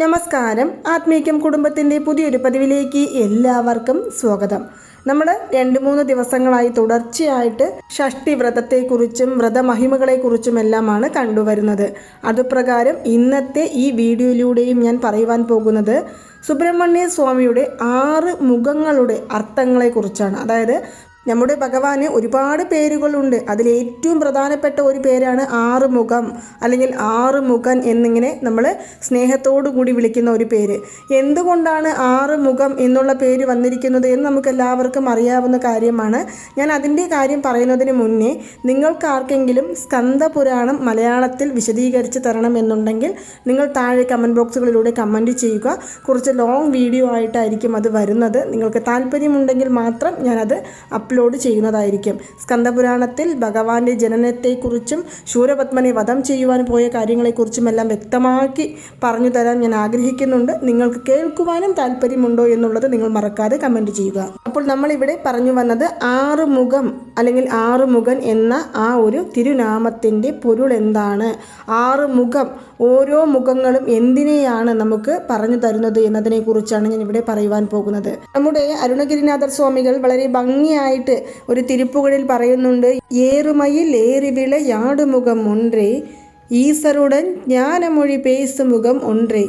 നമസ്കാരം. ആത്മീക്യം കുടുംബത്തിന്റെ പുതിയൊരു പതിവിലേക്ക് എല്ലാവർക്കും സ്വാഗതം. നമ്മൾ രണ്ട് മൂന്ന് ദിവസങ്ങളായി തുടർച്ചയായിട്ട് ഷഷ്ടി വ്രതത്തെക്കുറിച്ചും വ്രതമഹിമകളെക്കുറിച്ചും എല്ലാമാണ് കണ്ടുവരുന്നത്. അതുപ്രകാരം ഇന്നത്തെ ഈ വീഡിയോയിലൂടെയും ഞാൻ പറയുവാൻ പോകുന്നത് സുബ്രഹ്മണ്യ സ്വാമിയുടെ ആറ് മുഖങ്ങളുടെ അർത്ഥങ്ങളെക്കുറിച്ചാണ്. അതായത് നമ്മുടെ ഭഗവാന് ഒരുപാട് പേരുകളുണ്ട്. അതിൽ ഏറ്റവും പ്രധാനപ്പെട്ട ഒരു പേരാണ് ആറുമുഖം. അല്ലെങ്കിൽ ആറുമുഖൻ എന്നിങ്ങനെ നമ്മൾ സ്നേഹത്തോടു കൂടി വിളിക്കുന്ന ഒരു പേര്. എന്തുകൊണ്ടാണ് ആറുമുഖം എന്നുള്ള പേര് വന്നിരിക്കുന്നത് എന്ന് നമുക്ക് എല്ലാവർക്കും അറിയാവുന്ന കാര്യമാണ്. ഞാൻ അതിന്റെ കാര്യം പറയുന്നതിന് മുന്നേ നിങ്ങൾക്ക് ആർക്കെങ്കിലും സ്കന്ദപുരാണം മലയാളത്തിൽ വിശദീകരിച്ച് തരണം എന്നുണ്ടെങ്കിൽ നിങ്ങൾ താഴെ കമന്റ് ബോക്സുകളിലൂടെ കമന്റ് ചെയ്യുക. കുറച്ച് ലോങ് വീഡിയോ ആയിട്ടായിരിക്കും അത് വരുന്നത്. നിങ്ങൾക്ക് താല്പര്യമുണ്ടെങ്കിൽ മാത്രം ഞാനത് അപ്ലോഡ് ചെയ്യുന്നതായിരിക്കും. സ്കന്ദപുരാണത്തിൽ ഭഗവാന്റെ ജനനത്തെക്കുറിച്ചും ശൂരപത്മനെ വധം ചെയ്യുവാൻ പോയ കാര്യങ്ങളെക്കുറിച്ചും എല്ലാം വ്യക്തമാക്കി പറഞ്ഞു തരാൻ ഞാൻ ആഗ്രഹിക്കുന്നുണ്ട്. നിങ്ങൾക്ക് കേൾക്കുവാനും താല്പര്യമുണ്ടോ എന്നുള്ളത് നിങ്ങൾ മറക്കാതെ കമന്റ് ചെയ്യുക. അപ്പോൾ നമ്മളിവിടെ പറഞ്ഞു വന്നത് ആറുമുഖം അല്ലെങ്കിൽ ആറുമുഖൻ എന്ന ആ ഒരു തിരുനാമത്തിന്റെ പൊരുൾ എന്താണ്? ആറുമുഖം ഓരോ മുഖങ്ങളും എന്തിനെയാണ് നമുക്ക് പറഞ്ഞു തരുന്നത് എന്നതിനെക്കുറിച്ചാണ് ഞാൻ ഇവിടെ പറയുവാൻ പോകുന്നത്. നമ്മുടെ അരുണഗിരിനാഥർ സ്വാമികൾ വളരെ ഭംഗിയായിട്ട് ആയിട്ട് ഒരു തിരുപ്പുകളിൽ പറയുന്നുണ്ട് ഏറുമയിൽ ഏറിവിള യാടുമുഖം ഒன்றേ ஈசருடன் ஞானமொழி பேசும் முகம் ஒன்றே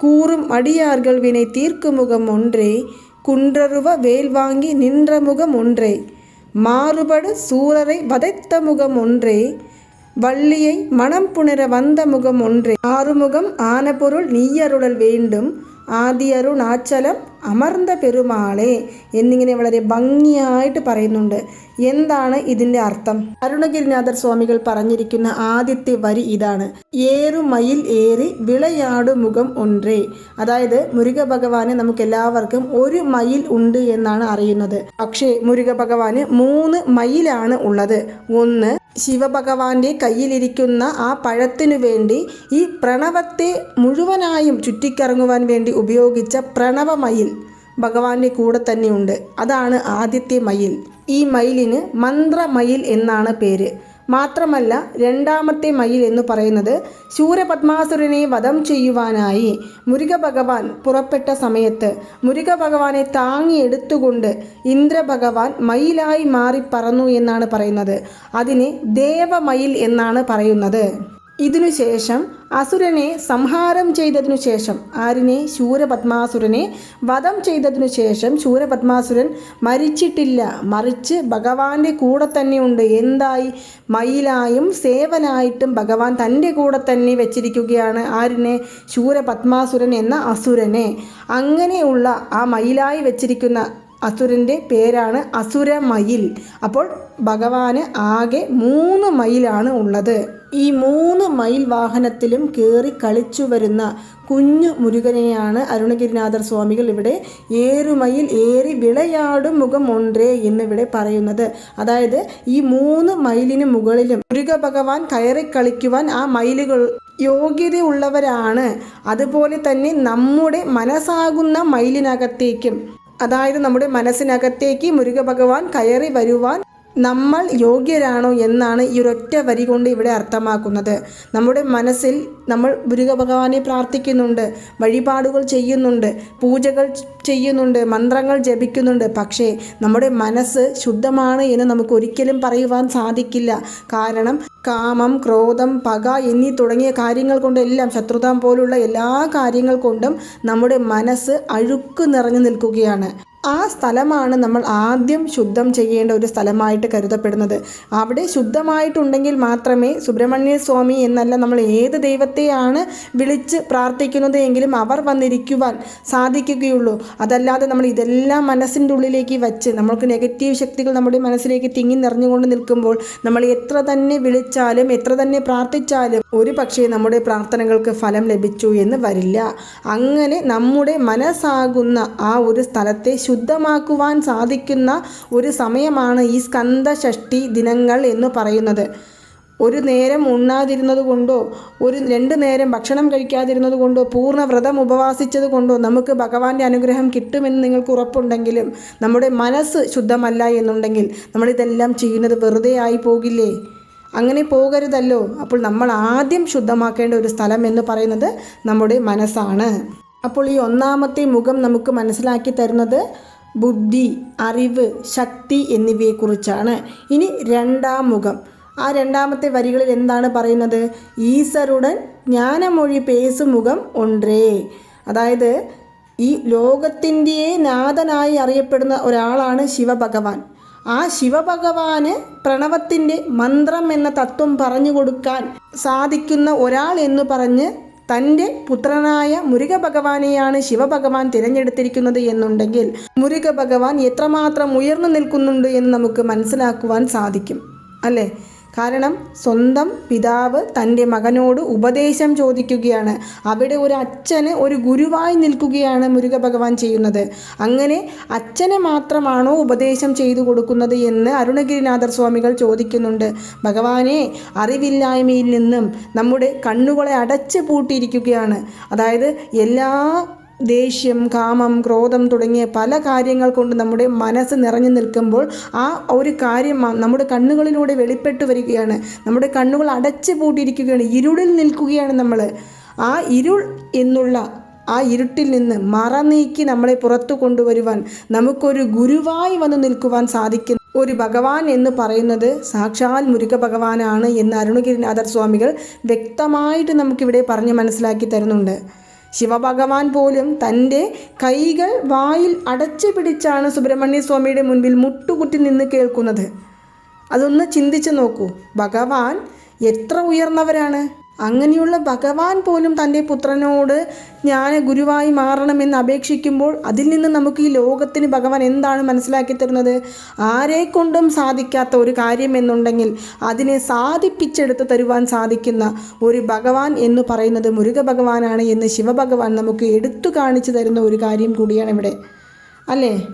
கூறும் அடியார்கள் வினை தீர்க்கும் முகம் ஒன்றே குன்றருவ வேல் வாங்கி நின்ற முகம் ஒன்றே மாறுபடு சூரரை வதைத்த முகம் ஒன்றே வள்ளியை மனம் புணர வந்த முகம் ஒன்றே ஆறுமுகம் ஆன பொருள் வேண்டும் ஆதியருண் ஆச்சலம் അമർന്ന പെരുമാളെ എന്നിങ്ങനെ വളരെ ഭംഗിയായിട്ട് പറയുന്നുണ്ട്. എന്താണ് ഇതിന്റെ അർത്ഥം? അരുണഗിരിനാഥർ സ്വാമികൾ പറഞ്ഞിരിക്കുന്ന ആദ്യത്തെ വരി ഇതാണ്. ഏറുമയിൽ ഏറി വിളയാടു മുഖം ഒன்றേ അതായത് മുരുക ഭഗവാന് നമുക്ക് എല്ലാവർക്കും ഒരു മയിൽ ഉണ്ട് എന്നാണ് അറിയുന്നത്. പക്ഷേ മുരുക ഭഗവാന് മൂന്ന് മയിലാണ് ഉള്ളത്. ഒന്ന് ശിവഭഗവാന്റെ കയ്യിലിരിക്കുന്ന ആ പഴത്തിനു വേണ്ടി ഈ പ്രണവത്തെ മുഴുവനായും ചുറ്റിക്കറങ്ങുവാൻ വേണ്ടി ഉപയോഗിച്ച പ്രണവമയിൽ. ഭഗവാന്റെ കൂടെ തന്നെയുണ്ട്. അതാണ് ആദ്യത്തെ മയിൽ. ഈ മയിലിന് മന്ത്രമയിൽ എന്നാണ് പേര്. മാത്രമല്ല രണ്ടാമത്തെ മയിൽ എന്ന് പറയുന്നത് ശൂരപത്മാസുരനെ വധം ചെയ്യുവാനായി മുരുക ഭഗവാൻ പുറപ്പെട്ട സമയത്ത്. മുരുക ഭഗവാനെ താങ്ങിയെടുത്തുകൊണ്ട് ഇന്ദ്രഭഗവാൻ മയിലായി മാറി പറന്നു എന്നാണ് പറയുന്നത്. അതിനെ ദേവമയിൽ എന്നാണ് പറയുന്നത്. ഇതിനുശേഷം അസുരനെ സംഹാരം ചെയ്തതിനു ശേഷം ആരിനെ? ശൂരപത്മാസുരനെ. വധം ചെയ്തതിനു ശേഷം ശൂരപത്മാസുരൻ മരിച്ചിട്ടില്ല. മറിച്ച് ഭഗവാന്റെ കൂടെ തന്നെയുണ്ട് എന്തായി? മയിലായും സേവനായിട്ടും ഭഗവാൻ തന്റെ കൂടെ തന്നെ വെച്ചിരിക്കുകയാണ്. ആരിനെ? ശൂരപത്മാസുരൻ എന്ന അസുരനെ. അങ്ങനെയുള്ള ആ മയിലായി വെച്ചിരിക്കുന്ന അസുരന്റെ പേരാണ് അസുരമയിൽ അപ്പോൾ ഭഗവാന് ആകെ മൂന്ന് മയിലാണ് ഉള്ളത്. ഈ മൂന്ന് മയിൽ വാഹനത്തിലും കയറി കളിച്ചു വരുന്ന കുഞ്ഞു മുരുകനെയാണ് അരുണഗിരിനാഥർ സ്വാമികൾ ഇവിടെ ഏറുമയിൽ ഏറി വിളയാടും മുഖം ഒன்றേ എന്നിവിടെ പറയുന്നത്. അതായത് ഈ മൂന്ന് മയിലിന് മുകളിലും മുരുക ഭഗവാൻ കയറി കളിക്കുവാൻ ആ മയിലുകൾ യോഗ്യതയുള്ളവരാണ്. അതുപോലെ തന്നെ നമ്മുടെ മനസ്സാകുന്ന മയിലിനകത്തേക്കും അതായത് നമ്മുടെ മനസ്സിനകത്തേക്ക് മുരുക ഭഗവാൻ കയറി വരുവാൻ നമ്മൾ യോഗ്യരാണോ എന്നാണ് ഈ ഒരൊറ്റ വരി കൊണ്ട് ഇവിടെ അർത്ഥമാക്കുന്നത്. നമ്മുടെ മനസ്സിൽ നമ്മൾ ഭഗവാനെ പ്രാർത്ഥിക്കുന്നുണ്ട് വഴിപാടുകൾ ചെയ്യുന്നുണ്ട് പൂജകൾ ചെയ്യുന്നുണ്ട് മന്ത്രങ്ങൾ ജപിക്കുന്നുണ്ട്. പക്ഷേ നമ്മുടെ മനസ്സ് ശുദ്ധമാണ് എന്ന് നമുക്ക് ഒരിക്കലും പറയുവാൻ സാധിക്കില്ല. കാരണം കാമം ക്രോധം പക എന്നീ തുടങ്ങിയ കാര്യങ്ങൾ കൊണ്ടെല്ലാം ശത്രുത പോലുള്ള എല്ലാ കാര്യങ്ങൾ കൊണ്ടും നമ്മുടെ മനസ്സ് അഴുക്ക് നിറഞ്ഞു നിൽക്കുകയാണ്. ആ സ്ഥലമാണ് നമ്മൾ ആദ്യം ശുദ്ധം ചെയ്യേണ്ട ഒരു സ്ഥലമായിട്ട് കരുതപ്പെടുന്നത്. അവിടെ ശുദ്ധമായിട്ടുണ്ടെങ്കിൽ മാത്രമേ സുബ്രഹ്മണ്യ സ്വാമി എന്നല്ല നമ്മൾ ഏത് ദൈവത്തെയാണ് വിളിച്ച് പ്രാർത്ഥിക്കുന്നത് എങ്കിലും അവർ വന്നിരിക്കുവാൻ സാധിക്കുകയുള്ളൂ. അതല്ലാതെ നമ്മൾ ഇതെല്ലാം മനസ്സിന്റെ ഉള്ളിലേക്ക് വച്ച് നമ്മൾക്ക് നെഗറ്റീവ് ശക്തികൾ നമ്മുടെ മനസ്സിലേക്ക് തിങ്ങി നിറഞ്ഞുകൊണ്ട് നിൽക്കുമ്പോൾ നമ്മൾ എത്ര തന്നെ വിളിച്ചാലും എത്ര തന്നെ പ്രാർത്ഥിച്ചാലും ഒരു പക്ഷേ നമ്മുടെ പ്രാർത്ഥനകൾക്ക് ഫലം ലഭിച്ചു എന്ന് വരില്ല. അങ്ങനെ നമ്മുടെ മനസ്സാകുന്ന ആ ഒരു സ്ഥലത്തെ ശുദ്ധമാക്കുവാൻ സാധിക്കുന്ന ഒരു സമയമാണ് ഈ സ്കന്ധഷ്ടി ദിനങ്ങൾ എന്ന് പറയുന്നത്. ഒരു നേരം ഉണ്ണാതിരുന്നത് കൊണ്ടോ ഒരു രണ്ട് നേരം ഭക്ഷണം കഴിക്കാതിരുന്നത് കൊണ്ടോ പൂർണ വ്രതം ഉപവാസിച്ചത് കൊണ്ടോ നമുക്ക് ഭഗവാന്റെ അനുഗ്രഹം കിട്ടുമെന്ന് നിങ്ങൾക്ക് ഉറപ്പുണ്ടെങ്കിലും നമ്മുടെ മനസ്സ് ശുദ്ധമല്ല എന്നുണ്ടെങ്കിൽ നമ്മളിതെല്ലാം ചെയ്യുന്നത് വെറുതെ ആയി പോകില്ലേ? അങ്ങനെ പോകരുതല്ലോ. അപ്പോൾ നമ്മൾ ആദ്യം ശുദ്ധമാക്കേണ്ട ഒരു സ്ഥലം എന്ന് പറയുന്നത് നമ്മുടെ മനസ്സാണ്. അപ്പോൾ ഈ ഒന്നാമത്തെ മുഖം നമുക്ക് മനസ്സിലാക്കി തരുന്നത് ബുദ്ധി അറിവ് ശക്തി എന്നിവയെക്കുറിച്ചാണ്. ഇനി രണ്ടാം മുഖം. ആ രണ്ടാമത്തെ വരികളിൽ എന്താണ് പറയുന്നത്? ഈശ്വരുടൻ ജ്ഞാനമൊഴി പേസുമുഖം ഒன்றേ. അതായത് ഈ ലോകത്തിന്റെ നാഥനായി അറിയപ്പെടുന്ന ഒരാളാണ് ശിവഭഗവാൻ. ആ ശിവഭഗവാന് പ്രണവത്തിന്റെ മന്ത്രം എന്ന തത്വം പറഞ്ഞു കൊടുക്കാൻ സാധിക്കുന്ന ഒരാൾ എന്ന് പറഞ്ഞ് തന്റെ പുത്രനായ മുരുക ഭഗവാനെയാണ് ശിവഭഗവാൻ തിരഞ്ഞെടുത്തിരിക്കുന്നത് എന്നുണ്ടെങ്കിൽ മുരുക ഭഗവാൻ എത്രമാത്രം ഉയർന്നു നിൽക്കുന്നുണ്ട് എന്ന് നമുക്ക് മനസ്സിലാക്കുവാൻ സാധിക്കും അല്ലേ? കാരണം സ്വന്തം പിതാവ് തന്റെ മകനോട് ഉപദേശം ചോദിക്കുകയാണ്. അവിടെ ഒരു അച്ഛന് ഒരു ഗുരുവായി നിൽക്കുകയാണ് മുരുക ഭഗവാൻ ചെയ്യുന്നത്. അങ്ങനെ അച്ഛനെ മാത്രമാണോ ഉപദേശം ചെയ്തു കൊടുക്കുന്നത് എന്ന് അരുണഗിരിനാഥർ സ്വാമികൾ ചോദിക്കുന്നുണ്ട്. ഭഗവാനെ അറിവില്ലായ്മയിൽ നിന്നും നമ്മുടെ കണ്ണുകളെ അടച്ചു പൂട്ടിയിരിക്കുകയാണ്. അതായത് എല്ലാ ദേഷ്യം കാമം ക്രോധം തുടങ്ങിയ പല കാര്യങ്ങൾ കൊണ്ട് നമ്മുടെ മനസ്സ് നിറഞ്ഞു നിൽക്കുമ്പോൾ ആ ഒരു കാര്യം നമ്മുടെ കണ്ണുകളിലൂടെ വെളിപ്പെട്ടു വരികയാണ്. നമ്മുടെ കണ്ണുകൾ അടച്ചു പൂട്ടിയിരിക്കുകയാണ്. ഇരുളിൽ നിൽക്കുകയാണ് നമ്മൾ. ആ ഇരുൾ എന്നുള്ള ആ ഇരുട്ടിൽ നിന്ന് മറ നീക്കി നമ്മളെ പുറത്തു കൊണ്ടുവരുവാൻ നമുക്കൊരു ഗുരുവായി വന്ന് നിൽക്കുവാൻ സാധിക്കുന്നു. ഒരു ഭഗവാൻ എന്ന് പറയുന്നത് സാക്ഷാൽ മുരുക ഭഗവാനാണ് എന്ന് അരുണഗിരിനാഥർ സ്വാമികൾ വ്യക്തമായിട്ട് നമുക്കിവിടെ പറഞ്ഞ് മനസ്സിലാക്കി തരുന്നുണ്ട്. ശിവഭഗവാൻ പോലും തന്റെ കൈകൾ വായിൽ അടച്ചു പിടിച്ചാണ് സുബ്രഹ്മണ്യ സ്വാമിയുടെ മുൻപിൽ മുട്ടുകുത്തി നിന്ന് കേൾക്കുന്നത്. അതൊന്ന് ചിന്തിച്ചു നോക്കൂ. ഭഗവാൻ എത്ര ഉയർന്നവരാണ്? അങ്ങനെയുള്ള ഭഗവാൻ പോലും തന്റെ പുത്രനോട് ഞാൻ ഗുരുവായി മാറണമെന്ന് അപേക്ഷിക്കുമ്പോൾ അതിൽ നിന്ന് നമുക്ക് ഈ ലോകത്തിന് ഭഗവാൻ എന്താണ് മനസ്സിലാക്കി തരുന്നത്? ആരെക്കൊണ്ടും സാധിക്കാത്ത ഒരു കാര്യം എന്നുണ്ടെങ്കിൽ അതിനെ സാധിപ്പിച്ചെടുത്ത് തരുവാൻ സാധിക്കുന്ന ഒരു ഭഗവാൻ എന്ന് പറയുന്നത് മുരുക ഭഗവാനാണ് എന്ന് ശിവഭഗവാൻ നമുക്ക് എടുത്തു കാണിച്ചു തരുന്ന ഒരു കാര്യം കൂടിയാണ് ഇവിടെ. അല്ലേ?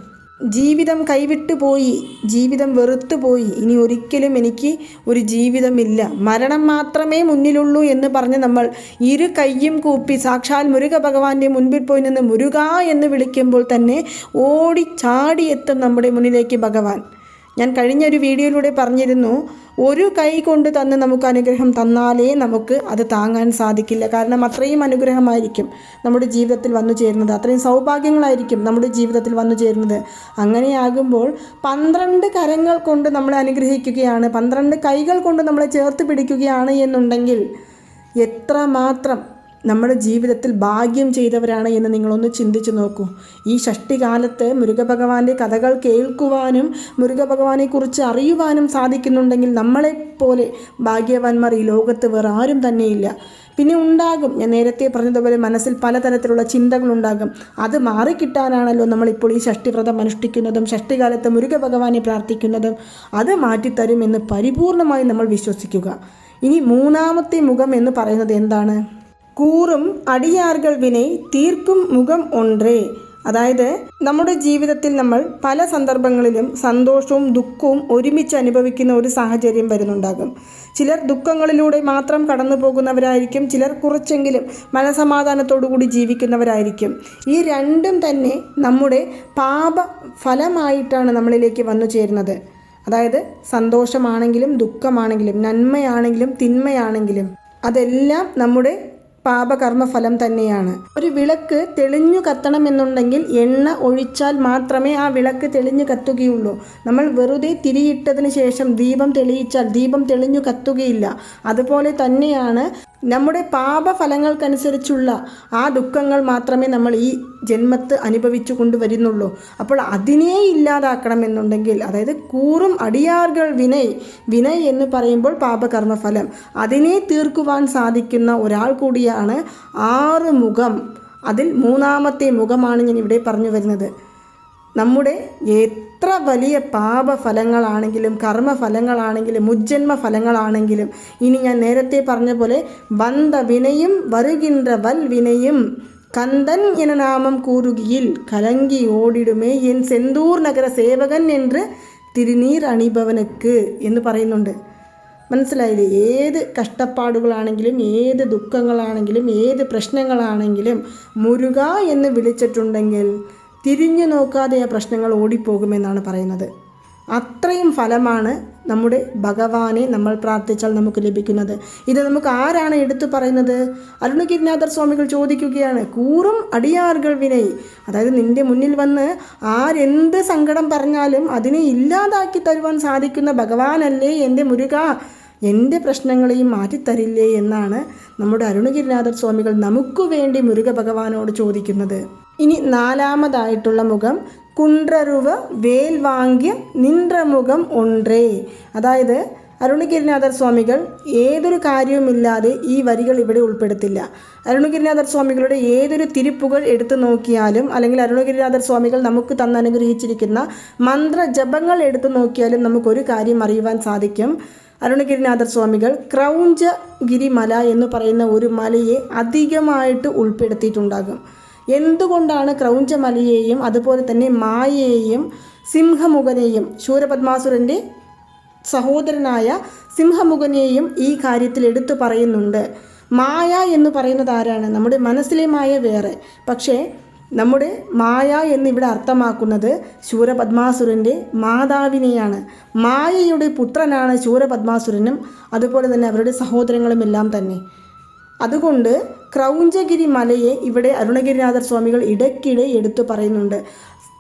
ജീവിതം കൈവിട്ടു പോയി ജീവിതം വെറുത്തു പോയി. ഇനി ഒരിക്കലും എനിക്ക് ഒരു ജീവിതമില്ല. മരണം മാത്രമേ മുന്നിലുള്ളൂ എന്ന് പറഞ്ഞ് നമ്മൾ ഇരു കൈയും കൂപ്പി സാക്ഷാൽ മുരുക ഭഗവാന്റെ മുൻപിൽ പോയി നിന്ന് മുരുക എന്ന് വിളിക്കുമ്പോൾ തന്നെ ഓടി ചാടിയെത്തും നമ്മുടെ മുന്നിലേക്ക് ഭഗവാൻ. ഞാൻ കഴിഞ്ഞ ഒരു വീഡിയോയിലൂടെ പറഞ്ഞിരുന്നു ഒരു കൈ കൊണ്ട് തന്നെ നമുക്ക് അനുഗ്രഹം തന്നാലേ നമുക്ക് അത് താങ്ങാൻ സാധിക്കില്ല. കാരണം അത്രയും അനുഗ്രഹമായിരിക്കും നമ്മുടെ ജീവിതത്തിൽ വന്നു ചേരുന്നത്. അത്രയും സൗഭാഗ്യങ്ങളായിരിക്കും നമ്മുടെ ജീവിതത്തിൽ വന്നു ചേരുന്നത്. അങ്ങനെയാകുമ്പോൾ പന്ത്രണ്ട് കരങ്ങൾ കൊണ്ട് നമ്മളെ അനുഗ്രഹിക്കുകയാണ്. പന്ത്രണ്ട് കൈകൾ കൊണ്ട് നമ്മളെ ചേർത്ത് പിടിക്കുകയാണ് എന്നുണ്ടെങ്കിൽ എത്രമാത്രം നമ്മുടെ ജീവിതത്തിൽ ഭാഗ്യം ചെയ്തവരാണ് എന്ന് നിങ്ങളൊന്ന് ചിന്തിച്ചു നോക്കൂ. ഈ ഷഷ്ടികാലത്ത് മുരുകഭഗവാന്റെ കഥകൾ കേൾക്കുവാനും മുരുകഭഗവാനെക്കുറിച്ച് അറിയുവാനും സാധിക്കുന്നുണ്ടെങ്കിൽ നമ്മളെപ്പോലെ ഭാഗ്യവാന്മാർ ഈ ലോകത്ത് വേറെ ആരും തന്നെയില്ല. പിന്നെ ഉണ്ടാകും. ഞാൻ നേരത്തെ പറഞ്ഞതുപോലെ മനസ്സിൽ പലതരത്തിലുള്ള ചിന്തകളുണ്ടാകും. അത് മാറിക്കിട്ടാനാണല്ലോ നമ്മളിപ്പോൾ ഈ ഷഷ്ടിവ്രതം അനുഷ്ഠിക്കുന്നതും ഷഷ്ടികാലത്ത് മുരുകഭഗവാനെ പ്രാർത്ഥിക്കുന്നതും. അത് മാറ്റിത്തരുമെന്ന് പരിപൂർണമായി നമ്മൾ വിശ്വസിക്കുക. ഇനി മൂന്നാമത്തെ മുഖം എന്ന് പറയുന്നത് എന്താണ്? കൂറും അടിയാറുകൾ വിനെ തീർക്കും മുഖം ഒന്നേ അതായത് നമ്മുടെ ജീവിതത്തിൽ നമ്മൾ പല സന്ദർഭങ്ങളിലും സന്തോഷവും ദുഃഖവും ഒരുമിച്ച് അനുഭവിക്കുന്ന ഒരു സാഹചര്യം വരുന്നുണ്ടാകും. ചിലർ ദുഃഖങ്ങളിലൂടെ മാത്രം കടന്നു പോകുന്നവരായിരിക്കും ചിലർ കുറച്ചെങ്കിലും മനസമാധാനത്തോടു കൂടി ജീവിക്കുന്നവരായിരിക്കും. ഈ രണ്ടും തന്നെ നമ്മുടെ പാപ ഫലമായിട്ടാണ് നമ്മളിലേക്ക് വന്നു ചേരുന്നത്. അതായത് സന്തോഷമാണെങ്കിലും ദുഃഖമാണെങ്കിലും നന്മയാണെങ്കിലും തിന്മയാണെങ്കിലും അതെല്ലാം നമ്മുടെ പാപകർമ്മ ഫലം തന്നെയാണ് ഒരു വിളക്ക് തെളിഞ്ഞു കത്തണമെന്നുണ്ടെങ്കിൽ എണ്ണ ഒഴിച്ചാൽ മാത്രമേ ആ വിളക്ക് തെളിഞ്ഞു കത്തുകയുള്ളൂ. നമ്മൾ വെറുതെ തിരിയിട്ടതിന് ശേഷം ദീപം തെളിയിച്ചാൽ ദീപം തെളിഞ്ഞു കത്തുകയില്ല. അതുപോലെ തന്നെയാണ് നമ്മുടെ പാപഫലങ്ങൾക്കനുസരിച്ചുള്ള ആ ദുഃഖങ്ങൾ മാത്രമേ നമ്മൾ ഈ ജന്മത്ത് അനുഭവിച്ചു കൊണ്ടുവരുന്നുള്ളൂ. അപ്പോൾ അതിനെ ഇല്ലാതാക്കണമെന്നുണ്ടെങ്കിൽ അതായത് കൂറും അടിയാർകൾ വിനയ് വിനയ് എന്ന് പറയുമ്പോൾ പാപകർമ്മഫലം. അതിനെ തീർക്കുവാൻ സാധിക്കുന്ന ഒരാൾ കൂടിയാണ് ആറ് മുഖം അതിൽ മൂന്നാമത്തെ മുഖമാണ് ഞാൻ ഇവിടെ പറഞ്ഞു വരുന്നത്. നമ്മുടെ എത്ര വലിയ പാപഫലങ്ങളാണെങ്കിലും കർമ്മഫലങ്ങളാണെങ്കിലും മുജ്ജന്മ ഫലങ്ങളാണെങ്കിലും ഇനി ഞാൻ നേരത്തെ പറഞ്ഞ പോലെ വന്ത വിനയും വരുകിன்ற വൽ വിനയും കന്തൻ എന്ന നാമം கூறுகியில் കലങ്കി ഓടിടുമേ എൻ സെന്തൂർ നഗര சேவகன் എന്ന് തിരുനീർ അണിഭവനക്ക് എന്ന് പറയുന്നുണ്ട്. മനസ്സിലായില്ലേ? ഏത് കഷ്ടപ്പാടുകളാണെങ്കിലും ഏത് ദുഃഖങ്ങളാണെങ്കിലും ഏത് പ്രശ്നങ്ങളാണെങ്കിലും മുരുക എന്ന് വിളിച്ചിട്ടുണ്ടെങ്കിൽ തിരിഞ്ഞു നോക്കാതെ ആ പ്രശ്നങ്ങൾ ഓടിപ്പോകുമെന്നാണ് പറയുന്നത്. അത്രയും ഫലമാണ് നമ്മുടെ ഭഗവാനെ നമ്മൾ പ്രാർത്ഥിച്ചാൽ നമുക്ക് ലഭിക്കുന്നത്. ഇത് നമുക്ക് ആരാണ് എടുത്തു പറയുന്നത്? അരുണഗിരിനാഥർ സ്വാമികൾ ചോദിക്കുകയാണ് കൂറും അടിയാറുകൾ വിനയ്. അതായത് നിന്റെ മുന്നിൽ വന്ന് ആരെന്ത് സങ്കടം പറഞ്ഞാലും അതിനെ ഇല്ലാതാക്കി തരുവാൻ സാധിക്കുന്ന ഭഗവാനല്ലേ എന്റെ മുരുക. എന്റെ പ്രശ്നങ്ങളെയും മാറ്റിത്തരില്ലേ എന്നാണ് നമ്മുടെ അരുണഗിരിനാഥർ സ്വാമികൾ നമുക്ക് വേണ്ടി മുരുക ഭഗവാനോട് ചോദിക്കുന്നത്. ഇനി നാലാമതായിട്ടുള്ള മുഖം കുണ്ട്രരുവ വേൽ വാങ്ങിയ നിൻറമുഖം ഒன்றേ അതായത് അരുണഗിരിനാഥർ സ്വാമികൾ ഏതൊരു കാര്യവുമില്ലാതെ ഈ വരികൾ ഇവിടെ ഉൾപ്പെടുത്തില്ല. അരുണഗിരിനാഥർ സ്വാമികളുടെ ഏതൊരു തിരിപ്പുകൾ എടുത്തു നോക്കിയാലും അല്ലെങ്കിൽ അരുണഗിരിനാഥർ സ്വാമികൾ നമുക്ക് തന്നനുഗ്രഹിച്ചിരിക്കുന്ന മന്ത്രജപങ്ങൾ എടുത്തു നോക്കിയാലും നമുക്കൊരു കാര്യം അറിയുവാൻ സാധിക്കും. അരുണഗിരിനാഥർ സ്വാമികൾ ക്രൗഞ്ചഗിരിമല എന്ന് പറയുന്ന ഒരു മലയെ അധികമായിട്ട് ഉൾപ്പെടുത്തിയിട്ടുണ്ടാകും. എന്തുകൊണ്ടാണ് ക്രൗഞ്ചമലയെയും അതുപോലെ തന്നെ മായയെയും സിംഹമുഖനെയും ശൂരപത്മാസുരന്റെ സഹോദരനായ സിംഹമുഖനെയും ഈ കാര്യത്തിൽ എടുത്തു പറയുന്നുണ്ട്? മായ എന്ന് പറയുന്നത് ആരാണ്? നമ്മുടെ മനസ്സിലെ മായ വേറെ. പക്ഷേ നമ്മുടെ മായ എന്നിവിടെ അർത്ഥമാക്കുന്നത് ശൂരപത്മാസുരന്റെ മാതാവിനെയാണ്. മായയുടെ പുത്രനാണ് ശൂരപത്മാസുരനും അതുപോലെ തന്നെ അവരുടെ സഹോദരങ്ങളുമെല്ലാം തന്നെ. അതുകൊണ്ട് ക്രൗഞ്ചഗിരി മലയെ ഇവിടെ അരുണഗിരിനാഥർ സ്വാമികൾ ഇടയ്ക്കിടെ എടുത്തു പറയുന്നുണ്ട്.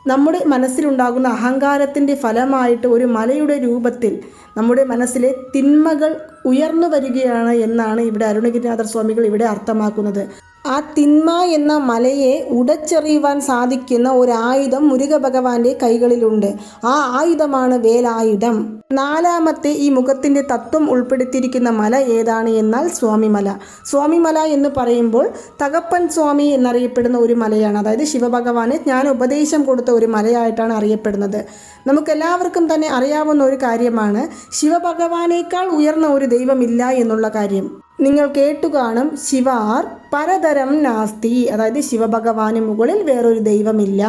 നമ്മുടെ മനസ്സിലുണ്ടാകുന്ന അഹങ്കാരത്തിന്റെ ഫലമായിട്ട് ഒരു മലയുടെ രൂപത്തിൽ നമ്മുടെ മനസ്സിലെ തിന്മകൾ ഉയർന്നു വരികയാണ് എന്നാണ് ഇവിടെ അരുണഗിരിനാഥർ സ്വാമികൾ ഇവിടെ അർത്ഥമാക്കുന്നത്. ആ തിന്മ എന്ന മലയെ ഉടച്ചെറിയുവാൻ സാധിക്കുന്ന ഒരു ആയുധം മുരുക ഭഗവാന്റെ കൈകളിലുണ്ട്. ആ ആയുധമാണ് വേലായുധം. നാലാമത്തെ ഈ മുഖത്തിന്റെ തത്വം ഉൾപ്പെടുത്തിയിരിക്കുന്ന മല ഏതാണ് എന്നാൽ സ്വാമിമല. സ്വാമിമല എന്ന് പറയുമ്പോൾ തകപ്പൻ സ്വാമി എന്നറിയപ്പെടുന്ന ഒരു മലയാണ്. അതായത് ശിവഭഗവാന് ഞാൻ ഉപദേശം കൊടുത്ത ഒരു മലയായിട്ടാണ് അറിയപ്പെടുന്നത്. നമുക്കെല്ലാവർക്കും തന്നെ അറിയാവുന്ന ഒരു കാര്യമാണ് ശിവഭഗവാനേക്കാൾ ഉയർന്ന ഒരു ദൈവമില്ല എന്നുള്ള കാര്യം. നിങ്ങൾ കേട്ടു കാണും ശിവാർ പരതരം നാസ്തി അതായത് ശിവഭഗവാന് മുകളിൽ വേറൊരു ദൈവമില്ല.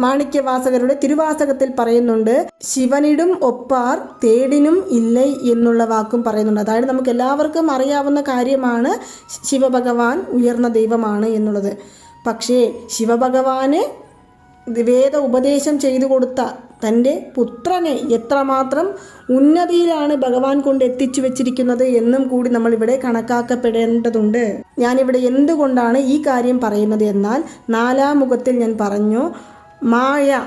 മാണിക്യവാസകരുടെ തിരുവാസകത്തിൽ പറയുന്നുണ്ട് ശിവനിടും ഒപ്പാർ തേടിനും ഇല്ലേ എന്നുള്ള വാക്കും പറയുന്നുണ്ട്. അതായത് നമുക്ക് എല്ലാവർക്കും അറിയാവുന്ന കാര്യമാണ് ശിവഭഗവാൻ ഉയർന്ന ദൈവമാണ് എന്നുള്ളത്. പക്ഷേ ശിവഭഗവാന് വേദ ഉപദേശം ചെയ്തു കൊടുത്ത തന്റെ പുത്രനെ എത്രമാത്രം ഉന്നതിയിലാണ് ഭഗവാൻ കൊണ്ട് എത്തിച്ചു വെച്ചിരിക്കുന്നത് എന്നും കൂടി നമ്മൾ ഇവിടെ കണക്കാക്കപ്പെടേണ്ടതുണ്ട്. ഞാനിവിടെ എന്തുകൊണ്ടാണ് ഈ കാര്യം പറയുന്നത് എന്നാൽ നാലാം മുഖത്തിൽ ഞാൻ പറഞ്ഞു മായ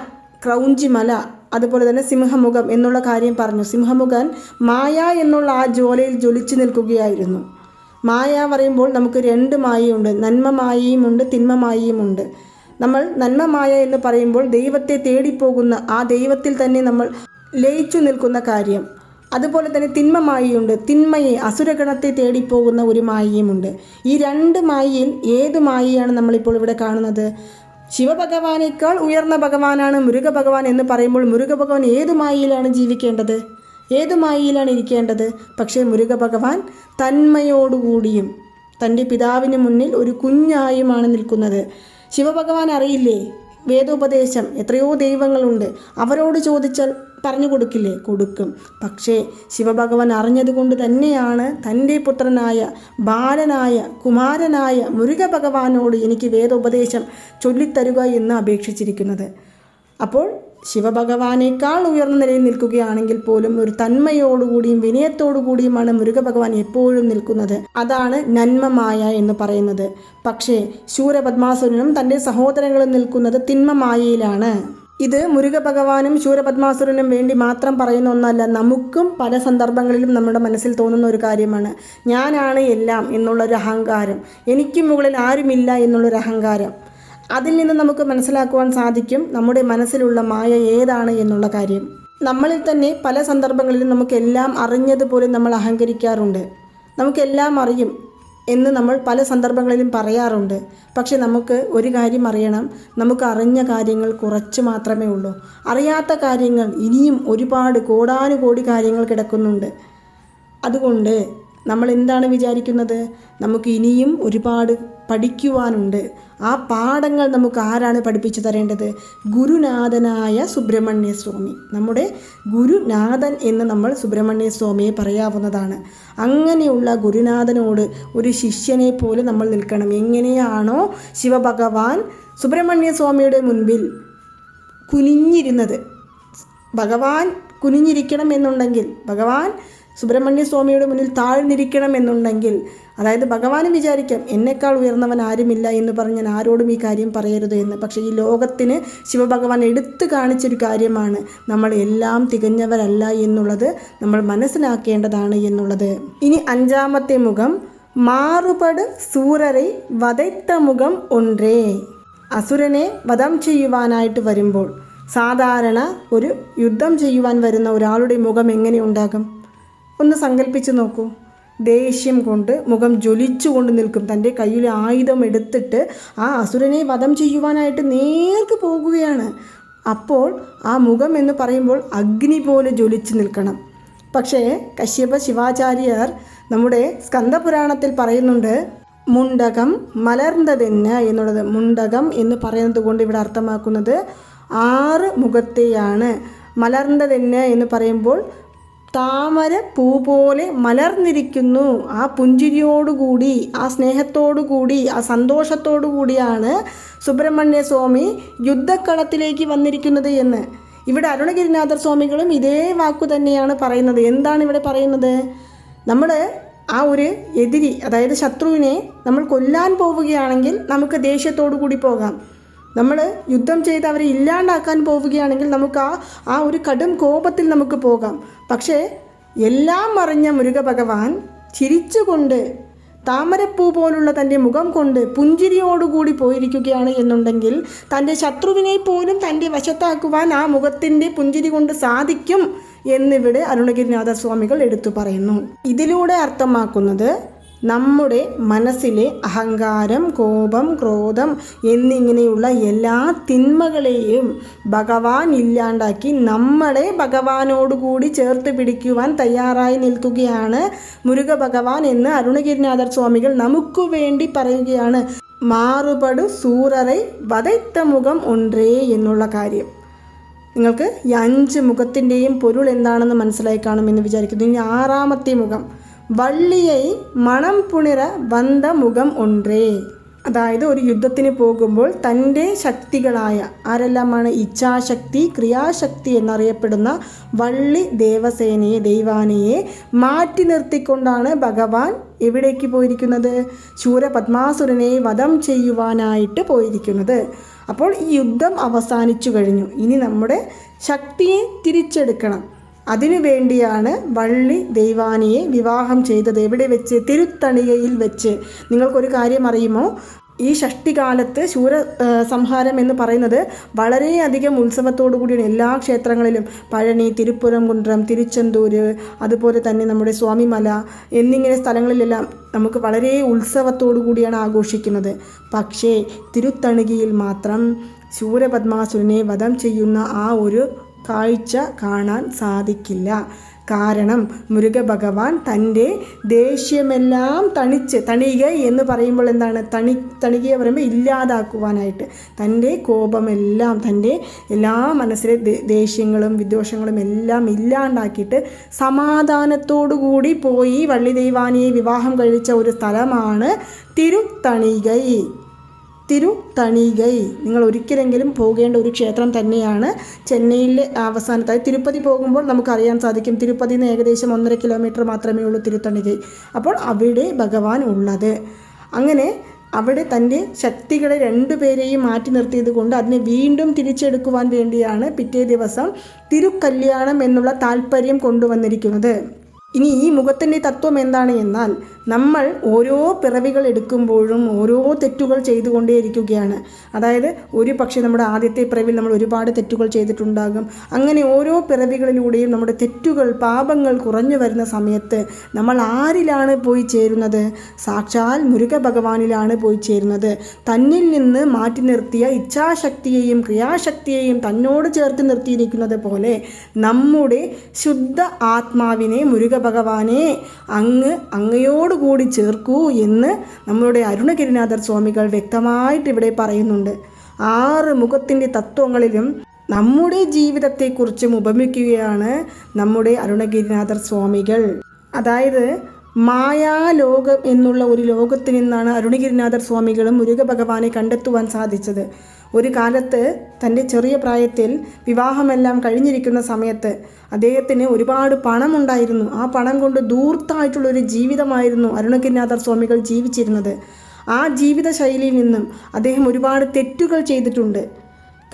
ക്രൗഞ്ചിമല അതുപോലെ തന്നെ സിംഹമുഖം എന്നുള്ള കാര്യം പറഞ്ഞു. സിംഹമുഖൻ മായ എന്നുള്ള ആ ജോലയിൽ ജ്വലിച്ചു നിൽക്കുകയായിരുന്നു. മായ പറയുമ്പോൾ നമുക്ക് രണ്ട് മായയുണ്ട്. നന്മ മായയുമുണ്ട് തിന്മ നമ്മൾ നന്മമായ എന്ന് പറയുമ്പോൾ ദൈവത്തെ തേടിപ്പോകുന്ന ആ ദൈവത്തിൽ തന്നെ നമ്മൾ ലയിച്ചു നിൽക്കുന്ന കാര്യം. അതുപോലെ തന്നെ തിന്മ മായയുണ്ട് തിന്മയെ അസുരഗണത്തെ തേടിപ്പോകുന്ന ഒരു മായയുമുണ്ട്. ഈ രണ്ട് മായയിൽ ഏത് മായയാണ് നമ്മളിപ്പോൾ ഇവിടെ കാണുന്നത്? ശിവഭഗവാനേക്കാൾ ഉയർന്ന ഭഗവാനാണ് മുരുക ഭഗവാൻ എന്ന് പറയുമ്പോൾ മുരുക ഭഗവാൻ ഏത് മായിയിലാണ് ജീവിക്കേണ്ടത്? ഏത് മായിയിലാണ് ഇരിക്കേണ്ടത്? പക്ഷേ മുരുക ഭഗവാൻ തന്മയോടുകൂടിയും തന്റെ പിതാവിന് മുന്നിൽ ഒരു കുഞ്ഞായുമാണ് നിൽക്കുന്നത്. ശിവഭഗവാൻ അറിയില്ലേ? വേദോപദേശം. എത്രയോ ദൈവങ്ങളുണ്ട്. അവരോട് ചോദിച്ചാൽ പറഞ്ഞു കൊടുക്കില്ലേ? കൊടുക്കും. പക്ഷേ ശിവഭഗവാൻ അറിഞ്ഞതുകൊണ്ട് തന്നെയാണ് തന്റെ പുത്രനായ ബാലനായ കുമാരനായ മുരുക ഭഗവാനോട് എനിക്ക് വേദോപദേശം ചൊല്ലിത്തരുക എന്ന് അപേക്ഷിച്ചിരിക്കുന്നത്. അപ്പോൾ ശിവഭഗവാനേക്കാൾ ഉയർന്ന നിലയിൽ നിൽക്കുകയാണെങ്കിൽ പോലും ഒരു തന്മയോടുകൂടിയും വിനയത്തോടുകൂടിയുമാണ് മുരുകഭഗവാൻ എപ്പോഴും നിൽക്കുന്നത്. അതാണ് നന്മമായ എന്ന് പറയുന്നത്. പക്ഷേ ശൂരപത്മാസുരനും തന്റെ സഹോദരങ്ങളും നിൽക്കുന്നത് തിന്മമായയിലാണ്. ഇത് മുരുകഭഗവാനും ശൂരപത്മാസുരനും വേണ്ടി മാത്രം പറയുന്ന ഒന്നല്ല നമുക്കും പല സന്ദർഭങ്ങളിലും നമ്മുടെ മനസ്സിൽ തോന്നുന്ന ഒരു കാര്യമാണ്. ഞാനാണ് എല്ലാം എന്നുള്ളൊരു അഹങ്കാരം. എനിക്ക് മുകളിൽ ആരുമില്ല എന്നുള്ളൊരു അഹങ്കാരം. അതിൽ നിന്ന് നമുക്ക് മനസ്സിലാക്കുവാൻ സാധിക്കും നമ്മുടെ മനസ്സിലുള്ള മായ ഏതാണ് എന്നുള്ള കാര്യം. നമ്മളിൽ തന്നെ പല സന്ദർഭങ്ങളിലും നമുക്കെല്ലാം അറിഞ്ഞതുപോലെ നമ്മൾ അഹങ്കരിക്കാറുണ്ട്. നമുക്കെല്ലാം അറിയും എന്ന് നമ്മൾ പല സന്ദർഭങ്ങളിലും പറയാറുണ്ട്. പക്ഷെ നമുക്ക് ഒരു കാര്യം അറിയണം. നമുക്ക് അറിഞ്ഞ കാര്യങ്ങൾ കുറച്ച് മാത്രമേ ഉള്ളൂ. അറിയാത്ത കാര്യങ്ങൾ ഇനിയും ഒരുപാട് കോടാനുകോടി കാര്യങ്ങൾ കിടക്കുന്നുണ്ട്. അതുകൊണ്ട് നമ്മൾ എന്താണ് വിചാരിക്കുന്നത്? നമുക്ക് ഇനിയും ഒരുപാട് പഠിക്കുവാനുണ്ട്. ആ പാഠങ്ങൾ നമുക്ക് ആരാണ് പഠിപ്പിച്ചു തരേണ്ടത്? ഗുരുനാഥനായ സുബ്രഹ്മണ്യസ്വാമി. നമ്മുടെ ഗുരുനാഥൻ എന്ന് നമ്മൾ സുബ്രഹ്മണ്യസ്വാമിയെ പറയാവുന്നതാണ്. അങ്ങനെയുള്ള ഗുരുനാഥനോട് ഒരു ശിഷ്യനെ പോലെ നമ്മൾ നിൽക്കണം. എങ്ങനെയാണോ ശിവഭഗവാൻ സുബ്രഹ്മണ്യസ്വാമിയുടെ മുൻപിൽ കുനിഞ്ഞിരുന്നത്. ഭഗവാൻ കുനിഞ്ഞിരിക്കണം എന്നുണ്ടെങ്കിൽ ഭഗവാൻ സുബ്രഹ്മണ്യ സ്വാമിയുടെ മുന്നിൽ താഴ്ന്നിരിക്കണം എന്നുണ്ടെങ്കിൽ അതായത് ഭഗവാനും വിചാരിക്കാം എന്നെക്കാൾ ഉയർന്നവൻ ആരുമില്ല എന്ന് പറഞ്ഞ് ഞാൻ ആരോടും ഈ കാര്യം പറയരുത് എന്ന്. പക്ഷേ ഈ ലോകത്തിന് ശിവഭഗവാൻ എടുത്തു കാണിച്ചൊരു കാര്യമാണ് നമ്മൾ എല്ലാം തികഞ്ഞവരല്ല എന്നുള്ളത് നമ്മൾ മനസ്സിലാക്കേണ്ടതാണ് എന്നുള്ളത്. ഇനി അഞ്ചാമത്തെ മുഖം മാറുപട് സൂരരെ വതൈത്ത മുഖം ഒന്നേ അസുരനെ വധം ചെയ്യുവാനായിട്ട് വരുമ്പോൾ സാധാരണ ഒരു യുദ്ധം ചെയ്യുവാൻ വരുന്ന ഒരാളുടെ മുഖം എങ്ങനെ ഉണ്ടാകും? ഒന്ന് സങ്കല്പിച്ച് നോക്കൂ. ദേഷ്യം കൊണ്ട് മുഖം ജ്വലിച്ചുകൊണ്ട് നിൽക്കും. തന്റെ കയ്യിലെ ആയുധം എടുത്തിട്ട് ആ അസുരനെ വധം ചെയ്യുവാനായിട്ട് നേർക്ക് പോകുകയാണ്. അപ്പോൾ ആ മുഖം എന്ന് പറയുമ്പോൾ അഗ്നി പോലെ ജ്വലിച്ച് നിൽക്കണം. പക്ഷേ കശ്യപ ശിവാചാര്യർ നമ്മുടെ സ്കന്ദപുരാണത്തിൽ പറയുന്നുണ്ട് മുണ്ടകം മലർന്നതെന്ന് എന്നുള്ളത് മുണ്ടകം എന്ന് പറയുന്നത് കൊണ്ട് ഇവിടെ അർത്ഥമാക്കുന്നത് ആറ് മുഖത്തെയാണ്. മലർന്നതെന്ന് എന്ന് പറയുമ്പോൾ താമര പൂ പോലെ മലർന്നിരിക്കുന്നു. ആ പുഞ്ചിരിയോടുകൂടി ആ സ്നേഹത്തോടുകൂടി ആ സന്തോഷത്തോടു കൂടിയാണ് സുബ്രഹ്മണ്യ സ്വാമി യുദ്ധക്കളത്തിലേക്ക് വന്നിരിക്കുന്നത് എന്ന്. ഇവിടെ അരുണഗിരിനാഥർ സ്വാമികളും ഇതേ വാക്കു തന്നെയാണ് പറയുന്നത്. എന്താണ് ഇവിടെ പറയുന്നത്? നമ്മൾ ആ ഒരു എതിരി അതായത് ശത്രുവിനെ നമ്മൾ കൊല്ലാൻ പോവുകയാണെങ്കിൽ നമുക്ക് ദേഷ്യത്തോടു കൂടി പോകാം. നമ്മൾ യുദ്ധം ചെയ്ത് അവരെ ഇല്ലാണ്ടാക്കാൻ പോവുകയാണെങ്കിൽ നമുക്ക് ആ ആ ഒരു കടും കോപത്തിൽ നമുക്ക് പോകാം. പക്ഷേ എല്ലാം മറിഞ്ഞ മുരുക ഭഗവാൻ ചിരിച്ചുകൊണ്ട് താമരപ്പൂ പോലുള്ള തന്റെ മുഖം കൊണ്ട് പുഞ്ചിരിയോടുകൂടി പോയിരിക്കുകയാണ് എന്നുണ്ടെങ്കിൽ തന്റെ ശത്രുവിനെ പോലും തന്റെ വശത്താക്കുവാൻ ആ മുഖത്തിന്റെ പുഞ്ചിരി കൊണ്ട് സാധിക്കും എന്നിവിടെ അരുണഗിരിനാഥ സ്വാമികൾ എടുത്തു പറയുന്നു. ഇതിലൂടെ അർത്ഥമാക്കുന്നത് നമ്മുടെ മനസ്സിലെ അഹങ്കാരം കോപം ക്രോധം എന്നിങ്ങനെയുള്ള എല്ലാ തിന്മകളെയും ഭഗവാൻ ഇല്ലാണ്ടാക്കി നമ്മളെ ഭഗവാനോടുകൂടി ചേർത്ത് പിടിക്കുവാൻ തയ്യാറായി നിൽക്കുകയാണ് മുരുക ഭഗവാൻ എന്ന് അരുണഗിരിനാഥർ സ്വാമികൾ നമുക്ക് വേണ്ടി പറയുകയാണ്. മാറുപടു സൂററെ വതൈത്ത മുഖം ഒன்றേ എന്നുള്ള കാര്യം. നിങ്ങൾക്ക് ഈ അഞ്ച് മുഖത്തിന്റെയും പൊരുൾ എന്താണെന്ന് മനസ്സിലായി കാണുമെന്ന് വിചാരിക്കുന്നു. ഇനി ആറാമത്തെ മുഖം. വള്ളിയെ മണം പുണിറ വந்த മുഖം ഒன்றേ. അതായത് ഒരു യുദ്ധത്തിന് പോകുമ്പോൾ തന്റെ ശക്തികളായ ആരെല്ലാമാണ്? ഇച്ഛാശക്തി ക്രിയാശക്തി എന്നറിയപ്പെടുന്ന വള്ളി ദേവസേനയെ ദൈവാനയെ മാറ്റി നിർത്തിക്കൊണ്ടാണ് ഭഗവാൻ എവിടേക്ക് പോയിരിക്കുന്നത്. ശൂരപത്മാസുരനെ വധം ചെയ്യുവാനായിട്ട് പോയിരിക്കുന്നത്. അപ്പോൾ ഈ യുദ്ധം അവസാനിച്ചു കഴിഞ്ഞു. ഇനി നമ്മുടെ ശക്തിയെ തിരിച്ചെടുക്കണം. അതിനു വേണ്ടിയാണ് വള്ളി ദൈവാനിയെ വിവാഹം ചെയ്തത്. എവിടെ വെച്ച്? തിരുത്തണികയിൽ വെച്ച്. നിങ്ങൾക്കൊരു കാര്യം അറിയുമോ? ഈ ഷഷ്ടികാലത്ത് ശൂര സംഹാരം എന്ന് പറയുന്നത് വളരെയധികം ഉത്സവത്തോടു കൂടിയാണ് എല്ലാ ക്ഷേത്രങ്ങളിലും. പഴനി തിരുപ്പുരംകുണ്ട്രം തിരുച്ചെന്തൂര് അതുപോലെ തന്നെ നമ്മുടെ സ്വാമിമല എന്നിങ്ങനെ സ്ഥലങ്ങളിലെല്ലാം നമുക്ക് വളരെ ഉത്സവത്തോടു കൂടിയാണ് ആഘോഷിക്കുന്നത്. പക്ഷേ തിരുത്തണികയിൽ മാത്രം ശൂരപദ്മാസുരനെ വധം ചെയ്യുന്ന ആ ഒരു കാഴ്ച കാണാൻ സാധിക്കില്ല. കാരണം മുരുകഭഗവാൻ തന്റെ ദേഷ്യമെല്ലാം തണിച്ച് തണിക എന്ന് പറയുമ്പോൾ എന്താണ്? തണി തണികയെ പറയുമ്പോൾ ഇല്ലാതാക്കുവാനായിട്ട്. തന്റെ കോപമെല്ലാം തന്റെ എല്ലാ മനസ്സിലെ ദേഷ്യങ്ങളും വിദ്വേഷങ്ങളും എല്ലാം ഇല്ലാണ്ടാക്കിയിട്ട് സമാധാനത്തോടു കൂടി പോയി വള്ളി ദൈവാനിയെ വിവാഹം കഴിച്ച ഒരു സ്ഥലമാണ് തിരുത്തണികൈ. തിരുത്തണികൈ. നിങ്ങൾ ഒരിക്കലെങ്കിലും പോകേണ്ട ഒരു ക്ഷേത്രം തന്നെയാണ് ചെന്നൈയിൽ അവസാനത്തായി. തിരുപ്പതി പോകുമ്പോൾ നമുക്കറിയാൻ സാധിക്കും തിരുപ്പതി നിന്ന് ഏകദേശം ഒന്നര കിലോമീറ്റർ മാത്രമേ ഉള്ളൂ തിരുത്തണികൈ. അപ്പോൾ അവിടെ ഭഗവാൻ ഉള്ളത്. അങ്ങനെ അവിടെ തന്റെ ശക്തികളെ രണ്ടുപേരെയും മാറ്റി നിർത്തിയത് കൊണ്ട് അതിനെ വീണ്ടും തിരിച്ചെടുക്കുവാൻ വേണ്ടിയാണ് പിറ്റേ ദിവസം തിരുക്കല്യാണം എന്നുള്ള താല്പര്യം കൊണ്ടുവന്നിരിക്കുന്നത്. ഇനി ഈ മുഖത്തിന്റെ തത്വം എന്താണ് എന്നാൽ നമ്മൾ ഓരോ പിറവികൾ എടുക്കുമ്പോഴും ഓരോ തെറ്റുകൾ ചെയ്തുകൊണ്ടേയിരിക്കുകയാണ്. അതായത് ഒരു പക്ഷേ നമ്മുടെ ആദ്യത്തെ പിറവിൽ നമ്മൾ ഒരുപാട് തെറ്റുകൾ ചെയ്തിട്ടുണ്ടാകും. അങ്ങനെ ഓരോ പിറവികളിലൂടെയും നമ്മുടെ തെറ്റുകൾ പാപങ്ങൾ കുറഞ്ഞു വരുന്ന സമയത്ത് നമ്മൾ ആരിലാണ് പോയി ചേരുന്നത്? സാക്ഷാൽ മുരുക ഭഗവാനിലാണ് പോയി ചേരുന്നത്. തന്നിൽ നിന്ന് മാറ്റി നിർത്തിയ ഇച്ഛാശക്തിയെയും ക്രിയാശക്തിയെയും തന്നോട് ചേർത്ത് നിർത്തിയിരിക്കുന്നത് പോലെ നമ്മുടെ ശുദ്ധ ആത്മാവിനെ മുരുക ഭഗവാനെ അങ്ങ് അങ്ങയോടുകൂടി ചേർക്കൂ എന്ന് നമ്മളുടെ അരുണഗിരിനാഥർ സ്വാമികൾ വ്യക്തമായിട്ട് ഇവിടെ പറയുന്നുണ്ട്. ആറ് മുഖത്തിന്റെ തത്വങ്ങളിലും നമ്മുടെ ജീവിതത്തെക്കുറിച്ചും ഉപമിക്കുകയാണ് നമ്മുടെ അരുണഗിരിനാഥർ സ്വാമികൾ. അതായത് മായാലോകം എന്നുള്ള ഒരു ലോകത്തിൽ നിന്നാണ് അരുണഗിരിനാഥർ സ്വാമികളും മുരുക ഭഗവാനെ കണ്ടെത്തുവാൻ സാധിച്ചത്. ഒരു കാലത്ത് തന്റെ ചെറിയ പ്രായത്തിൽ വിവാഹമെല്ലാം കഴിഞ്ഞിരിക്കുന്ന സമയത്ത് അദ്ദേഹത്തിന് ഒരുപാട് പണമുണ്ടായിരുന്നു. ആ പണം കൊണ്ട് ദൂർത്തായിട്ടുള്ളൊരു ജീവിതമായിരുന്നു അരുണഗിരിനാഥർ സ്വാമികൾ ജീവിച്ചിരുന്നത്. ആ ജീവിത ശൈലിയിൽ നിന്നും അദ്ദേഹം ഒരുപാട് തെറ്റുകൾ ചെയ്തിട്ടുണ്ട്.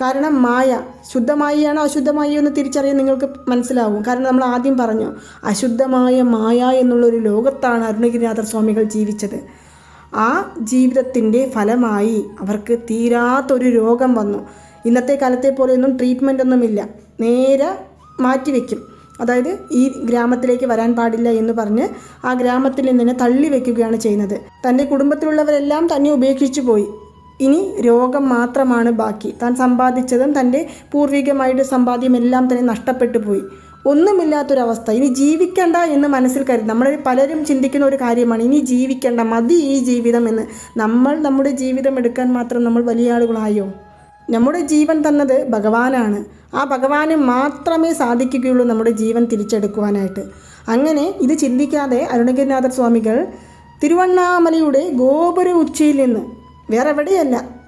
കാരണം മായ ശുദ്ധമായാണോ അശുദ്ധമായോ എന്ന് തിരിച്ചറിയാൻ നിങ്ങൾക്ക് മനസ്സിലാവും. കാരണം നമ്മൾ ആദ്യം പറഞ്ഞു അശുദ്ധമായ മായ എന്നുള്ളൊരു ലോകത്താണ് അരുണഗിരിനാഥർ സ്വാമികൾ ജീവിച്ചത്. ആ ജീവിതത്തിന്റെ ഫലമായി അവർക്ക് തീരാത്തൊരു രോഗം വന്നു. ഇന്നത്തെ കാലത്തെ പോലെയൊന്നും ട്രീറ്റ്മെന്റ് ഒന്നുമില്ല. നേരെ മാറ്റിവെക്കും. അതായത് ഈ ഗ്രാമത്തിലേക്ക് വരാൻ പാടില്ല എന്ന് പറഞ്ഞ് ആ ഗ്രാമത്തിൽ നിന്ന് തള്ളി വെക്കുകയാണ് ചെയ്യുന്നത്. തന്റെ കുടുംബത്തിലുള്ളവരെല്ലാം തന്നെ ഉപേക്ഷിച്ചു പോയി. ഇനി രോഗം മാത്രമാണ് ബാക്കി. താൻ സമ്പാദിച്ചതും തന്റെ പൂർവികമായിട്ട് സമ്പാദ്യമെല്ലാം തന്നെ നഷ്ടപ്പെട്ടു പോയി. ഒന്നുമില്ലാത്തൊരവസ്ഥ. ഇനി ജീവിക്കണ്ട എന്ന് മനസ്സിൽ കരുതി. നമ്മൾ പലരും ചിന്തിക്കുന്ന ഒരു കാര്യമാണ് ഇനി ജീവിക്കണ്ട മതി ഈ ജീവിതം എന്ന്. നമ്മൾ നമ്മുടെ ജീവിതം എടുക്കാൻ മാത്രം നമ്മൾ വലിയ ആളുകളായോ? നമ്മുടെ ജീവൻ തന്നത് ഭഗവാനാണ്. ആ ഭഗവാന് മാത്രമേ സാധിക്കുകയുള്ളൂ നമ്മുടെ ജീവൻ തിരിച്ചെടുക്കുവാനായിട്ട്. അങ്ങനെ ഇത് ചിന്തിക്കാതെ അരുണഗിരിനാഥ സ്വാമികൾ തിരുവണ്ണാമലയുടെ ഗോപുര ഉച്ചയിൽ നിന്ന് വേറെ എവിടെയല്ല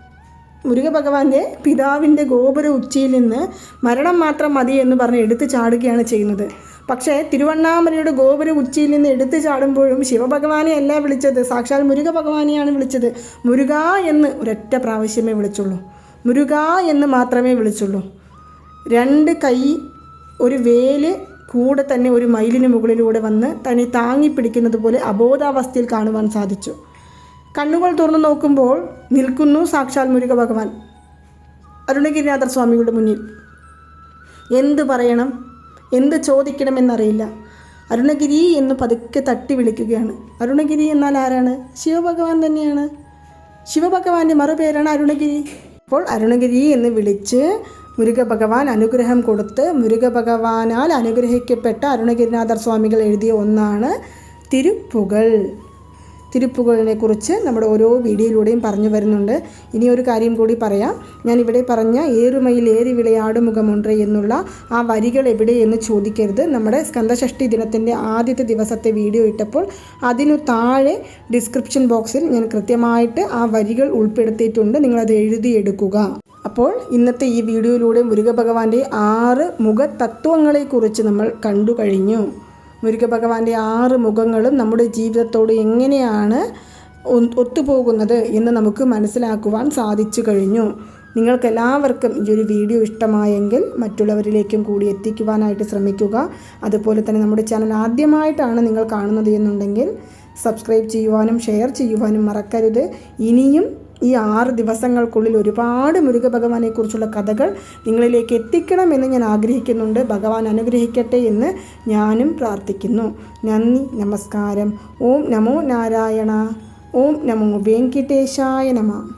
മുരുക ഭഗവാന്റെ പിതാവിന്റെ ഗോപുര ഉച്ചിയിൽ നിന്ന് മരണം മാത്രം മതി എന്ന് പറഞ്ഞ് എടുത്തു ചാടുകയാണ് ചെയ്യുന്നത്. പക്ഷേ തിരുവണ്ണാമലയുടെ ഗോപുര ഉച്ചിയിൽ നിന്ന് എടുത്തു ചാടുമ്പോഴും ശിവഭഗവാനെ അല്ല വിളിച്ചത്. സാക്ഷാൽ മുരുക ഭഗവാനെയാണ് വിളിച്ചത്. മുരുക എന്ന് ഒരൊറ്റ പ്രാവശ്യമേ വിളിച്ചുള്ളൂ. മുരുക എന്ന് മാത്രമേ വിളിച്ചുള്ളൂ. രണ്ട് കൈ ഒരു വേൽ കൂടെ തന്നെ ഒരു മയിലിന് മുകളിലൂടെ വന്ന് തന്നെ താങ്ങി പിടിക്കുന്നത് പോലെ അബോധാവസ്ഥയിൽ കാണുവാൻ സാധിച്ചു. കണ്ണുകൾ തുറന്നു നോക്കുമ്പോൾ നിൽക്കുന്നു സാക്ഷാൽ മുരുക ഭഗവാൻ. അരുണഗിരിനാഥർ സ്വാമിയുടെ മുന്നിൽ. എന്ത് പറയണം? എന്ത് ചോദിക്കണമെന്നറിയില്ല. അരുണഗിരി എന്ന് പതുക്കെ തട്ടി വിളിക്കുകയാണ്. അരുണഗിരി എന്നാൽ ആരാണ്? ശിവഭഗവാൻ തന്നെയാണ്. ശിവഭഗവാന്റെ മറുപേരാണ് അരുണഗിരി. അപ്പോൾ അരുണഗിരി എന്ന് വിളിച്ച് മുരുക ഭഗവാൻ അനുഗ്രഹം കൊടുത്ത് മുരുക ഭഗവാനാൽ അനുഗ്രഹിക്കപ്പെട്ട അരുണഗിരിനാഥർ സ്വാമികൾ എഴുതിയ ഒന്നാണ് തിരുപ്പുകൾ. തിരുപ്പുകളിനെ കുറിച്ച് നമ്മുടെ ഓരോ വീഡിയോയിലൂടെയും പറഞ്ഞു വരുന്നുണ്ട്. ഇനി ഒരു കാര്യം കൂടി പറയാം. ഞാൻ ഇവിടെ പറഞ്ഞ ഏറുമയിൽ ഏറി വിളയാടുമുഖമുണ്ട് എന്നുള്ള ആ വരികൾ എവിടെ എന്ന് ചോദിക്കരുത്. നമ്മുടെ സ്കന്ദഷഷ്ടി ദിനത്തിന്റെ ആദ്യത്തെ ദിവസത്തെ വീഡിയോ ഇട്ടപ്പോൾ അതിനു താഴെ ഡിസ്ക്രിപ്ഷൻ ബോക്സിൽ ഞാൻ കൃത്യമായിട്ട് ആ വരികൾ ഉൾപ്പെടുത്തിയിട്ടുണ്ട്. നിങ്ങളത് എഴുതിയെടുക്കുക. അപ്പോൾ ഇന്നത്തെ ഈ വീഡിയോയിലൂടെ മുരുക ഭഗവാന്റെ ആറ് മുഖതത്വങ്ങളെക്കുറിച്ച് നമ്മൾ കണ്ടു കഴിഞ്ഞു. മുരുക ഭഗവാന്റെ ആറ് മുഖങ്ങളും നമ്മുടെ ജീവിതത്തോട് എങ്ങനെയാണ് ഒത്തുപോകുന്നത് എന്ന് നമുക്ക് മനസ്സിലാക്കുവാൻ സാധിച്ചു കഴിഞ്ഞു. നിങ്ങൾക്കെല്ലാവർക്കും ഈ ഒരു വീഡിയോ ഇഷ്ടമായെങ്കിൽ മറ്റുള്ളവരിലേക്കും കൂടി എത്തിക്കുവാനായിട്ട് ശ്രമിക്കുക. അതുപോലെ തന്നെ നമ്മുടെ ചാനൽ ആദ്യമായിട്ടാണ് നിങ്ങൾ കാണുന്നത് എന്നുണ്ടെങ്കിൽ സബ്സ്ക്രൈബ് ചെയ്യുവാനും ഷെയർ ചെയ്യുവാനും മറക്കരുത്. ഇനിയും ഈ ആറ് ദിവസങ്ങൾക്കുള്ളിൽ ഒരുപാട് മുരുക ഭഗവാനെക്കുറിച്ചുള്ള കഥകൾ നിങ്ങളിലേക്ക് എത്തിക്കണമെന്ന് ഞാൻ ആഗ്രഹിക്കുന്നുണ്ട്. ഭഗവാൻ അനുഗ്രഹിക്കട്ടെ എന്ന് ഞാനും പ്രാർത്ഥിക്കുന്നു. നന്ദി നമസ്കാരം. ഓം നമോ നാരായണ. ഓം നമോ വെങ്കിട്ടേശായ നമ.